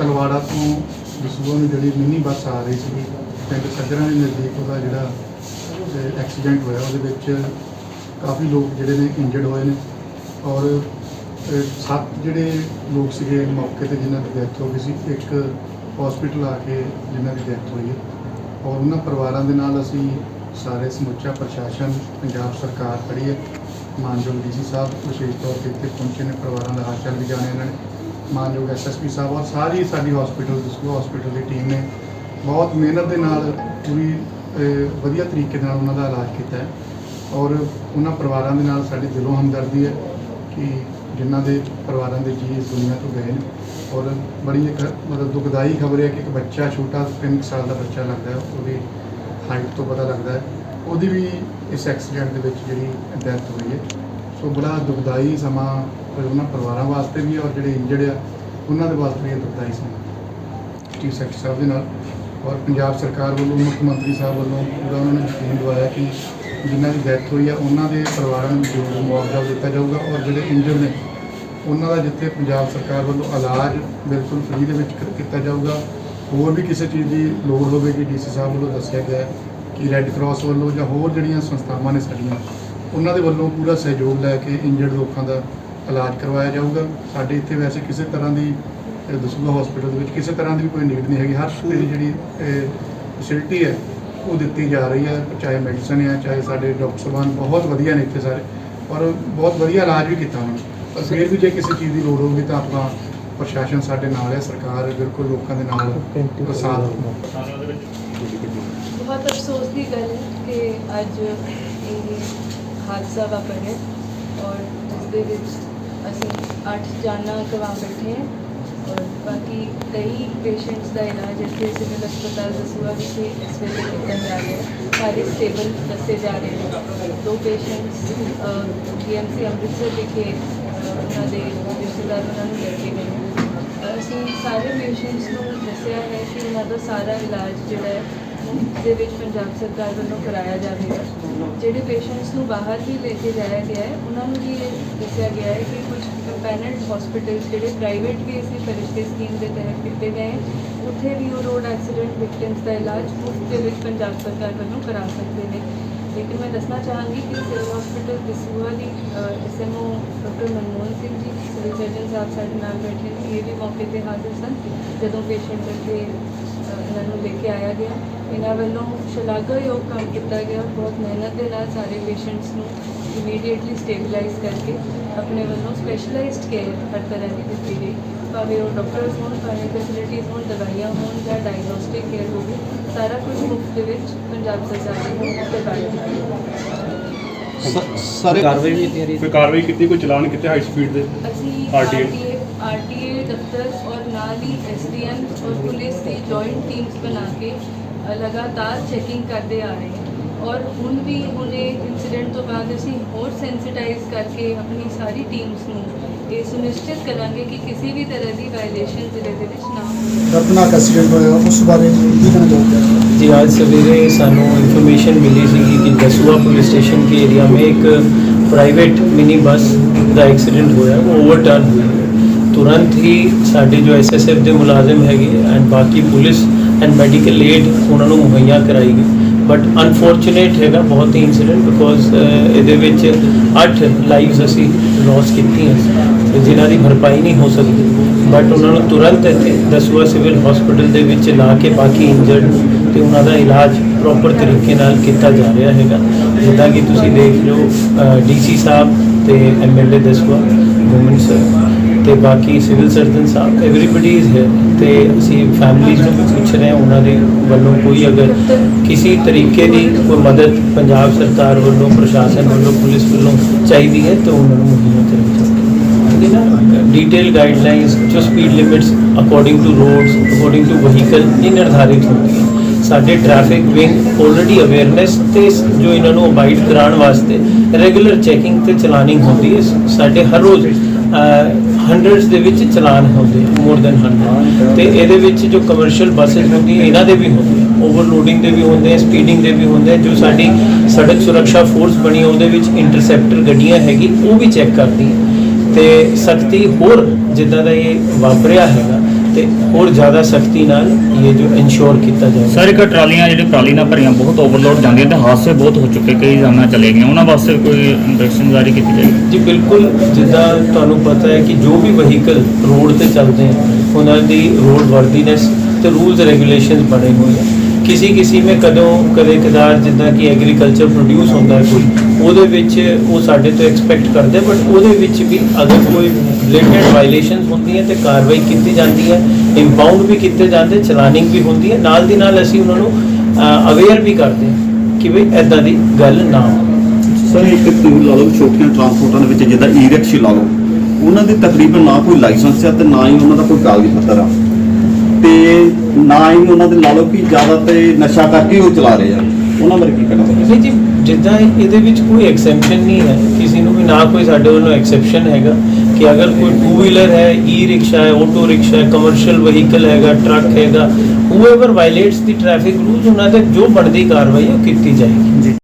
ਤਲਵਾੜਾ ਤੋਂ ਦਸੂਹਾ ਨੂੰ ਜਿਹੜੀ ਮਿੰਨੀ ਬੱਸ ਆ ਰਹੀ ਸੀ, ਪਿੰਡ ਸੱਜਰਾਂ ਦੇ ਨਜ਼ਦੀਕ ਉਹਦਾ ਜਿਹੜਾ ਐਕਸੀਡੈਂਟ ਹੋਇਆ, ਉਹਦੇ ਵਿੱਚ ਕਾਫੀ ਲੋਕ ਜਿਹੜੇ ਨੇ ਇੰਜਰਡ ਹੋਏ ਨੇ ਔਰ ਸੱਤ ਜਿਹੜੇ ਲੋਕ ਸੀਗੇ ਮੌਕੇ ਤੇ ਜਿਨ੍ਹਾਂ ਦੀ ਡੈਥ ਹੋ ਗਈ ਸੀ, ਇੱਕ ਹਸਪੀਟਲ ਆ ਕੇ ਜਿਨ੍ਹਾਂ ਦੀ ਡੈਥ ਹੋਈ ਹੈ ਔਰ ਉਹਨਾਂ ਪਰਿਵਾਰਾਂ ਦੇ ਨਾਲ ਅਸੀਂ ਸਾਰੇ ਸਮੁੱਚਾ ਪ੍ਰਸ਼ਾਸਨ, ਪੰਜਾਬ ਸਰਕਾਰ ਖੜੀ ਹੈ, ਮਾਨਯੋਗ ਡੀਸੀ ਸਾਹਿਬ, ਵਿਸ਼ੇਸ਼ ਤੌਰ ਤੇ ਇੱਥੇ ਪਹੁੰਚੇ ਨੇ, ਪਰਿਵਾਰਾਂ ਦਾ ਹਾਲ ਚਾਲ ਵੀ ਜਾਣਿਆ ਇਹਨਾਂ ਨੇ। ਮਾਨਯੋਗ ਐਸਐਸਪੀ ਸਾਹਿਬ ਔਰ ਸਾਰੀ ਸਾਡੀ ਹਸਪੀਟਲ ਦਸੂਹਾ ਹਸਪੀਟਲ ਦੀ ਟੀਮ ਨੇ ਬਹੁਤ ਮਿਹਨਤ ਦੇ ਨਾਲ ਪੂਰੀ ਵਧੀਆ ਤਰੀਕੇ ਨਾਲ ਉਹਨਾਂ ਦਾ ਇਲਾਜ ਕੀਤਾ ਹੈ ਔਰ ਉਹਨਾਂ ਪਰਿਵਾਰਾਂ ਦੇ ਨਾਲ ਸਾਡੇ ਦਿਲੋਂ ਹਮਦਰਦੀ ਹੈ ਕਿ ਜਿਨ੍ਹਾਂ ਦੇ ਪਰਿਵਾਰਾਂ ਦੇ ਜੀ ਇਸ ਦੁਨੀਆ ਤੋਂ ਗਏ ਨੇ ਔਰ ਬੜੀ ਇੱਕ ਮਤਲਬ ਦੁਖਦਾਈ ਖਬਰ ਹੈ ਕਿ ਇੱਕ ਬੱਚਾ ਛੋਟਾ 3 ਸਾਲ ਦਾ ਬੱਚਾ ਲੱਗਦਾ ਹੈ, ਉਹਦੀ ਹਾਈਟ ਤੋਂ ਪਤਾ ਲੱਗਦਾ ਹੈ, ਉਹਦੀ ਵੀ ਇਸ ਐਕਸੀਡੈਂਟ ਦੇ ਵਿੱਚ ਜਿਹੜੀ ਡੈਥ ਹੋਈ ਹੈ। ਸੋ ਬੜਾ ਦੁਖਦਾਈ ਸਮਾਂ ਫਿਰ ਉਹਨਾਂ ਪਰਿਵਾਰਾਂ ਵਾਸਤੇ ਵੀ ਔਰ ਜਿਹੜੇ ਇੰਜਰਡ ਆ, ਉਹਨਾਂ ਦੇ ਵਾਸਤੇ ਵੀ ਇਹ ਦੁਖਦਾਈ ਸਮਾਂ ਚੀਫ ਸੈਕਟਰੀ ਸਾਹਿਬ ਦੇ ਨਾਲ ਔਰ ਪੰਜਾਬ ਸਰਕਾਰ ਵੱਲੋਂ, ਮੁੱਖ ਮੰਤਰੀ ਸਾਹਿਬ ਵੱਲੋਂ ਪੂਰਾ ਉਹਨਾਂ ਨੂੰ ਯਕੀਨ ਦਿਵਾਇਆ ਕਿ ਜਿਨ੍ਹਾਂ ਦੀ ਡੈਥ ਹੋਈ ਆ, ਉਹਨਾਂ ਦੇ ਪਰਿਵਾਰਾਂ ਨੂੰ ਜੋ ਮੁਆਵਜ਼ਾ ਦਿੱਤਾ ਜਾਊਗਾ ਔਰ ਜਿਹੜੇ ਇੰਜਰਡ ਨੇ, ਉਹਨਾਂ ਦਾ ਜਿੱਥੇ ਪੰਜਾਬ ਸਰਕਾਰ ਵੱਲੋਂ ਇਲਾਜ ਬਿਲਕੁਲ ਫ੍ਰੀ ਦੇ ਵਿੱਚ ਕੀਤਾ ਜਾਊਗਾ। ਹੋਰ ਵੀ ਕਿਸੇ ਚੀਜ਼ ਦੀ ਲੋੜ ਹੋਵੇਗੀ ਡੀਸੀ ਸਾਹਿਬ ਵੱਲੋਂ ਦੱਸਿਆ ਗਿਆ ਕਿ ਰੈੱਡ ਕਰਾਸ ਵੱਲੋਂ ਜਾਂ ਹੋਰ ਜਿਹੜੀਆਂ ਸੰਸਥਾਵਾਂ ਨੇ ਸਾਡੀਆਂ, ਉਹਨਾਂ ਦੇ ਵੱਲੋਂ ਪੂਰਾ ਸਹਿਯੋਗ ਲੈ ਕੇ ਇੰਜਰਡ ਲੋਕਾਂ ਦਾ ਇਲਾਜ ਕਰਵਾਇਆ ਜਾਊਗਾ। ਸਾਡੇ ਇੱਥੇ ਵੈਸੇ ਕਿਸੇ ਤਰ੍ਹਾਂ ਦੀ ਅਹ, ਹਸਪੀਟਲ ਦੇ ਵਿੱਚ ਕਿਸੇ ਤਰ੍ਹਾਂ ਦੀ ਵੀ ਕੋਈ ਨੀਡ ਨਹੀਂ ਹੈਗੀ। ਹਰ ਤਰ੍ਹਾਂ ਜਿਹੜੀ ਫੈਸਿਲਿਟੀ ਹੈ ਉਹ ਦਿੱਤੀ ਜਾ ਰਹੀ ਹੈ। ਚਾਹੇ ਮੈਡੀਸਨ ਹੈ ਚਾਹੇ ਸਾਡੇ ਡਾਕਟਰ ਸਾਹਿਬਾਨ ਬਹੁਤ ਵਧੀਆ ਨੇ ਇੱਥੇ ਸਾਰੇ। ਔਰ ਬਹੁਤ ਵਧੀਆ ਇਲਾਜ ਵੀ ਕੀਤਾ ਉਹਨਾਂ ਪਰ ਫਿਰ ਵੀ ਜੇ ਕਿਸੇ ਚੀਜ਼ ਦੀ ਲੋੜ ਹੋਵੇ ਤਾਂ ਆਪਾਂ ਪ੍ਰਸ਼ਾਸਨ ਸਾਡੇ ਨਾਲ ਹੈ। ਸਰਕਾਰ ਬਿਲਕੁਲ ਲੋਕਾਂ ਦੇ ਨਾਲ ਸਾਥ ਬਹੁਤ ਅਫਸੋਸ ਦੀ ਗੱਲ ਹੈ ਕਿ ਅੱਜ ਇਹ ਹਾਦਸਾ ਵਾਪਰਿਆ ਔਰ ਇਸ ਦੇ ਵਿੱਚ ਅਸੀਂ 8 ਜਾਨਾਂ ਕਰਵਾ ਬੈਠੇ ਹਾਂ ਔਰ ਬਾਕੀ ਕਈ ਪੇਸ਼ੈਂਟਸ ਦਾ ਇਲਾਜ ਇੱਥੇ ਸਿਵਲ ਹਸਪਤਾਲ ਦਸੂਹਾ ਵਿਖੇ ਇਸ ਵੇਲੇ ਕੀਤਾ ਜਾ ਰਿਹਾ ਹੈ। ਸਾਰੇ ਸਟੇਬਲ ਦੱਸੇ ਜਾ ਰਹੇ ਨੇ। ਦੋ ਪੇਸ਼ੈਂਟਸ ਪੀਐਮਸੀ ਅੰਮ੍ਰਿਤਸਰ ਵਿਖੇ ਉਹਨਾਂ ਦੇ ਰਿਸ਼ਤੇਦਾਰ ਉਹਨਾਂ ਨੂੰ ਲੈ ਕੇ ਗਏ ਨੇ। ਅਸੀਂ ਸਾਰੇ ਪੇਸ਼ੈਂਟਸ ਨੂੰ ਦੱਸਿਆ ਹੈ ਕਿ ਉਹਨਾਂ ਦਾ ਸਾਰਾ ਇਲਾਜ ਜਿਹੜਾ ਹੈ ਦੇ ਵਿੱਚ ਪੰਜਾਬ ਸਰਕਾਰ ਵੱਲੋਂ ਕਰਾਇਆ ਜਾਵੇਗਾ ਜਿਹੜੇ ਪੇਸ਼ੈਂਟਸ ਨੂੰ ਬਾਹਰ ਵੀ ਲੈ ਕੇ ਜਾਇਆ ਗਿਆ ਹੈ ਉਹਨਾਂ ਨੂੰ ਵੀ ਇਹ ਦੱਸਿਆ ਗਿਆ ਹੈ ਕਿ ਕੁਝ ਕੰਪੈਨਡ ਹਸਪੀਟਲਸ ਜਿਹੜੇ ਪ੍ਰਾਈਵੇਟ ਵੀ ਇਸੇ ਫਰਿਸ਼ਤੇ ਸਕੀਮ ਦੇ ਤਹਿਤ ਦਿੱਤੇ ਗਏ ਹੈ, ਉੱਥੇ ਵੀ ਉਹ ਰੋਡ ਐਕਸੀਡੈਂਟ ਵਿਕਟਿਮਸ ਦਾ ਇਲਾਜ ਮੁਫ਼ਤ ਦੇ ਵਿੱਚ ਪੰਜਾਬ ਸਰਕਾਰ ਵੱਲੋਂ ਕਰਾ ਸਕਦੇ ਨੇ। ਲੇਕਿਨ ਮੈਂ ਦੱਸਣਾ ਚਾਹਾਂਗੀ ਕਿ ਸਿਵਲ ਹਸਪੀਟਲ ਦਸੂਹਾ ਦੀ doctor Manmohan Singh ji, civil surgeon ਸਾਹਿਬ ਸਾਡੇ ਨਾਲ ਬੈਠੇ ਸੀ। ਇਹ ਵੀ ਮੌਕੇ ਤੇ ਹਾਜ਼ਰ ਸਨ, ਜਦੋਂ ਪੇਸ਼ੈਂਟ ਇੱਥੇ ਇਹਨਾਂ ਨੂੰ ਲੈ ਕੇ ਆਇਆ ਗਿਆ। ਇਹਨਾਂ ਵੱਲੋਂ ਸ਼ਲਾਘਾਯੋਗ ਕੰਮ ਕੀਤਾ ਗਿਆ। ਬਹੁਤ ਮਿਹਨਤ ਦੇ ਨਾਲ ਸਾਰੇ ਪੇਸ਼ੈਂਟਸ ਨੂੰ ਇਮੀਡੀਏਟਲੀ ਸਟੇਬਲਾਈਜ਼ ਕਰਕੇ ਆਪਣੇ ਵੱਲੋਂ ਸਪੈਸ਼ਲਾਈਜ਼ਡ ਕੇਅਰ ਹਰ ਤਰ੍ਹਾਂ ਦੀ ਦਿੱਤੀ ਗਈ। ਭਾਵੇਂ ਉਹ ਡਾਕਟਰਸ ਹੋਣ, ਭਾਵੇਂ ਫੈਸਿਲਿਟੀਜ਼ ਹੋਣ, ਦਵਾਈਆਂ ਹੋਣ ਜਾਂ ਡਾਇਗਨੋਸਟਿਕ ਕੇਅਰ ਹੋਵੇ, ਸਾਰਾ ਕੁਝ ਮੁਫਤ ਦੇ ਵਿੱਚ ਪੰਜਾਬ ਸਰਕਾਰ ਨੇ ਪ੍ਰੋਵਾਈਡ ਸਾਰੇ ਕਾਰਵਾਈ ਵੀ ਕੀਤੀ ਕੋਈ ਕਾਰਵਾਈ ਕੀਤੀ ਕੋਈ ਚਲਾਨ ਕੀਤੇ ਹਾਈ ਸਪੀਡ ਦੇ? ਅਸੀਂ RTA ਆਰਟੀਏ ਆਰਟੀਏ ਦਫ਼ਤਰ ਔਰ ਨਾਲ ਹੀ ਐਸਡੀਐਮ ਔਰ ਪੁਲਿਸ ਦੀ ਜੁਆਇੰਟ ਟੀਮਸ ਬਣਾ ਕੇ ਅ, ਲਗਾਤਾਰ ਚੈਕਿੰਗ ਕਰਦੇ ਆ ਰਹੇ ਹਾਂ। ਔਰ ਹੁਣ ਵੀ ਹੁਣ ਇਹ ਇਨਸੀਡੈਂਟ ਤੋਂ ਬਾਅਦ ਅਸੀਂ ਹੋਰ ਸੈਂਸਿਟਾਈਜ਼ ਕਰਕੇ ਆਪਣੀ ਸਾਰੀ ਟੀਮਸ ਨੂੰ ਇਹ ਸੁਨਿਸ਼ਚਿਤ ਕਰਾਂਗੇ ਕਿ ਕਿਸੇ ਵੀ ਤਰ੍ਹਾਂ ਦੀ ਵਾਇਲੇਸ਼ਨ ਜ਼ਿਲ੍ਹੇ ਦੇ ਵਿੱਚ ਨਾ ਹੋਵੇ। ਦਰਦਨਾਕ ਐਕਸੀਡੈਂਟ ਹੋਇਆ ਉਸ ਬਾਰੇ ਕੀ ਕਹਿਣਾ ਚਾਹੁੰਦੇ ਜੀ ਅੱਜ ਸਵੇਰੇ ਸਾਨੂੰ ਇਨਫੋਰਮੇਸ਼ਨ ਮਿਲੀ ਸੀ ਕਿ ਦਸੂਆ ਪੁਲਿਸ ਸਟੇਸ਼ਨ ਕੇ ਏਰੀਆ ਮੇਂ ਇੱਕ ਪ੍ਰਾਈਵੇਟ ਮਿਨੀ ਬੱਸ ਦਾ ਐਕਸੀਡੈਂਟ ਹੋਇਆ ਉਹ ਓਵਰਟਰਨ ਹੋਈ ਤੁਰੰਤ ਹੀ ਸਾਡੇ ਜੋ ਐਸਐਸਐਫ ਦੇ ਮੁਲਾਜ਼ਮ ਹੈਗੇ ਐਂਡ ਬਾਕੀ ਪੁਲਿਸ ਐਂਡ ਮੈਡੀਕਲ ਏਡ ਉਹਨਾਂ ਨੂੰ ਮੁਹੱਈਆ ਕਰਾਈ ਗਈ। ਬਟ ਅਨਫੋਰਚੂਨੇਟ ਹੈਗਾ ਬਹੁਤ ਹੀ ਇਨਸੀਡੈਂਟ ਬਿਕੋਜ਼ ਇਹਦੇ ਵਿੱਚ 8 ਲਾਈਵਸ ਅਸੀਂ ਲਾਸ ਕੀਤੀਆਂ ਜਿਨ੍ਹਾਂ ਦੀ ਭਰਪਾਈ ਨਹੀਂ ਹੋ ਸਕਦੀ। ਬਟ ਉਹਨਾਂ ਨੂੰ ਤੁਰੰਤ ਇੱਥੇ ਦਸੂਆ ਸਿਵਲ ਹਸਪੀਟਲ ਦੇ ਵਿੱਚ ਲਾ ਕੇ ਬਾਕੀ ਇੰਜਰਡ ਤੇ ਉਹਨਾਂ ਦਾ ਇਲਾਜ ਪ੍ਰੋਪਰ ਤਰੀਕੇ ਨਾਲ ਕੀਤਾ ਜਾ ਰਿਹਾ ਹੈਗਾ। ਜਿੱਦਾਂ ਕਿ ਤੁਸੀਂ ਦੇਖ ਲਓ ਡੀਸੀ ਸਾਹਿਬ ਤੇ ਐਮਐਲਏ ਦਸੂਆ ਵੂਮਨ ਸਰ ਬਾਕੀ ਸਿਵਲ ਸਰਜਨ ਸਾਹਿਬ ਐਵਰੀਬਾਡੀ ਇਜ਼ ਹੇਅਰ ਤੇ ਅਸੀਂ ਫੈਮਿਲੀਜ਼ ਨੂੰ ਵੀ ਪੁੱਛ ਰਹੇ ਹਾਂ, ਉਹਨਾਂ ਦੇ ਵੱਲੋਂ ਕੋਈ ਅਗਰ ਕਿਸੇ ਤਰੀਕੇ ਦੀ ਕੋਈ ਮਦਦ ਪੰਜਾਬ ਸਰਕਾਰ ਵੱਲੋਂ, ਪ੍ਰਸ਼ਾਸਨ ਵੱਲੋਂ, ਪੁਲਿਸ ਵੱਲੋਂ ਚਾਹੀਦੀ ਹੈ ਤਾਂ ਉਹਨਾਂ ਨੂੰ ਮੁਹੱਈਆ ਕਰਾਈ ਜਾਵੇ। ਨਾ? ਡਿਟੇਲ ਗਾਈਡਲਾਈਨਸ ਜੋ speed limits according to roads according to vehicle ਇਹ ਨਿਰਧਾਰਿਤ ਹੈ ਸਾਡੇ ਟ੍ਰੈਫਿਕ ਵਿੰਗ ਆਲਰੇਡੀ ਅਵੇਅਰਨੈਸ ਤੇ ਜੋ ਇਹਨਾਂ ਨੂੰ ਅਬਾਈਡ ਕਰਾਉਣ ਵਾਸਤੇ ਰੈਗੂਲਰ ਚੈਕਿੰਗ ਤੇ ਚਲਾਨਿੰਗ ਹੁੰਦੀ ਹੈ। ਸਾਡੇ ਹਰ ਰੋਜ਼ ਹੰਡਰਡਸ ਦੇ ਵਿੱਚ ਚਲਾਨ ਹੁੰਦੇ ਮੋਰ ਦੈਨ 100 ਤੇ ਇਹਦੇ ਵਿੱਚ ਜੋ ਕਮਰਸ਼ੀਅਲ ਬੱਸਸ ਹੁੰਦੀਆਂ ਇਹਨਾਂ ਦੇ ਵੀ ਹੁੰਦੇ ਆ। ਓਵਰਲੋਡਿੰਗ ਦੇ ਵੀ ਹੁੰਦੇ ਆ ਸਪੀਡਿੰਗ ਦੇ ਵੀ ਹੁੰਦੇ ਆ ਜੋ ਸਾਡੀ ਸੜਕ ਸੁਰੱਖਿਆ ਫੋਰਸ ਬਣੀ ਉਹਦੇ ਵਿੱਚ ਇੰਟਰਸੈਪਟਰ ਗੱਡੀਆਂ ਹੈਗੀ ਉਹ ਵੀ ਚੈੱਕ ਕਰਦੀ ਹੈ ਤੇ ਸਖਤੀ ਹੋਰ ਜਿੱਦਾਂ ਦਾ ਇਹ ਵਾਪਰਿਆ ਹੈਗਾ ਤੇ ਹੋਰ ਜ਼ਿਆਦਾ ਸਖਤੀ ਨਾਲ ਇਹ ਜੋ ਇਨਸ਼ੋਰ ਕੀਤਾ ਜਾਏ ਸਰ ਇੱਕ ਟਰਾਲੀਆਂ ਜਿਹੜੇ ਟਰਾਲੀ ਨਾਲ ਭਰੀਆਂ ਬਹੁਤ ਓਵਰਲੋਡ ਜਾਂਦੀਆਂ ਤੇ ਹਾਦਸੇ ਬਹੁਤ ਹੋ ਚੁੱਕੇ ਕਈ ਜਾਨਾਂ ਚਲੇ ਗਈਆਂ। ਉਹਨਾਂ ਵਾਸਤੇ ਕੋਈ ਇੰਸਟਰਕਸ਼ਨ ਜਾਰੀ ਕੀਤੀ ਜਾਏਗੀ ਜੀ ਬਿਲਕੁਲ ਜਿੱਦਾਂ ਤੁਹਾਨੂੰ ਪਤਾ ਹੈ ਕਿ ਜੋ ਵੀ ਵਹੀਕਲ ਰੋਡ ਤੇ ਚੱਲਦੇ ਆ ਉਹਨਾਂ ਦੀ ਰੋਡ ਵਰਦੀਨੈਸ ਤੇ ਰੂਲਸ ਰੈਗੂਲੇਸ਼ਨਸ ਬਣੇ ਹੋਏ ਆ। ਕਿਸੇ ਕਿਸੇ ਮੇ ਕਦੋਂ ਕਦੇ ਕਦਾਰ ਜਿੱਦਾਂ ਕਿ ਐਗਰੀਕਲਚਰ ਪ੍ਰੋਡਿਊਸ ਹੁੰਦਾ ਹੈ ਕੋਈ ਉਹਦੇ ਵਿੱਚ ਉਹ ਸਾਡੇ ਤੋਂ ਐਕਸਪੈਕਟ ਕਰਦੇ ਬਟ ਉਹਦੇ ਵਿੱਚ ਵੀ ਅਗਰ ਕੋਈ ਬਲੇਟੈਂਟ ਵਾਇਲੇਸ਼ਨਸ ਹੁੰਦੀਆਂ ਤੇ ਕਾਰਵਾਈ ਕੀਤੀ ਜਾਂਦੀ ਹੈ ਇੰਪਾਊਂਡ ਵੀ ਕੀਤੇ ਜਾਂਦੇ ਚਲਾਨਿੰਗ ਵੀ ਹੁੰਦੀ ਹੈ ਨਾਲ ਦੀ ਨਾਲ ਅਸੀਂ ਉਹਨਾਂ ਨੂੰ ਅਵੇਅਰ ਵੀ ਕਰਦੇ ਕਿ ਵੀ ਐਦਾਂ ਦੀ ਗੱਲ ਨਾ ਹੋਵੇ। ਸਰ ਇੱਕ ਤੁਸੀਂ ਲਾ ਲਓ ਛੋਟੀਆਂ ਟਰਾਂਸਪੋਰਟਾਂ ਦੇ ਵਿੱਚ ਜਿੱਦਾਂ ਈ ਰਿਕਸ਼ੇ ਲਾ ਲਓ ਉਹਨਾਂ ਦੇ ਤਕਰੀਬਨ ਨਾ ਕੋਈ ਲਾਇਸੈਂਸ ਹੈ ਤੇ ਨਾ ਹੀ ਉਹਨਾਂ ਦਾ ਕੋਈ ਕਾਗਜ਼ ਪੱਤਰ ਆ। ਤੇ ਨਾ ਹੀ ਉਹਨਾਂ ਦੇ ਲਾ ਲਓ ਕਿ ਜ਼ਿਆਦਾ ਤੇ ਨਸ਼ਾ ਕਰਕੇ ਉਹ ਚਲਾ ਰਹੇ ਆ। ਉਹਨਾਂ ਬਾਰੇ ਕੀ ਕਹਿਣਾ ਨਹੀਂ ਜੀ ਜਿੱਦਾਂ ਇਹਦੇ ਵਿੱਚ ਕੋਈ ਐਕਸੈਪਸ਼ਨ ਨਹੀਂ ਹੈ ਕਿਸੇ ਨੂੰ ਵੀ ਨਾ ਕੋਈ ਸਾਡੇ ਵੱਲੋਂ ਐਕਸੈਪਸ਼ਨ ਹੈਗਾ। ਕਿ ਅਗਰ ਕੋਈ ਟੂ ਵੀਲਰ ਹੈ ਈ ਰਿਕਸ਼ਾ ਹੈ ਆਟੋ ਰਿਕਸ਼ਾ ਹੈ ਕਮਰਸ਼ੀਅਲ ਵਹੀਕਲ ਹੈਗਾ ਟਰੱਕ ਹੈਗਾ ਹੂਐਵਰ ਵਾਇਲੇਟਸ ਦੀ ਟ੍ਰੈਫਿਕ ਰੂਲਸ ਉਹਨਾਂ ਤੇ ਜੋ ਬਣਦੀ ਕਾਰਵਾਈ ਉਹ ਕੀਤੀ ਜਾਏਗੀ।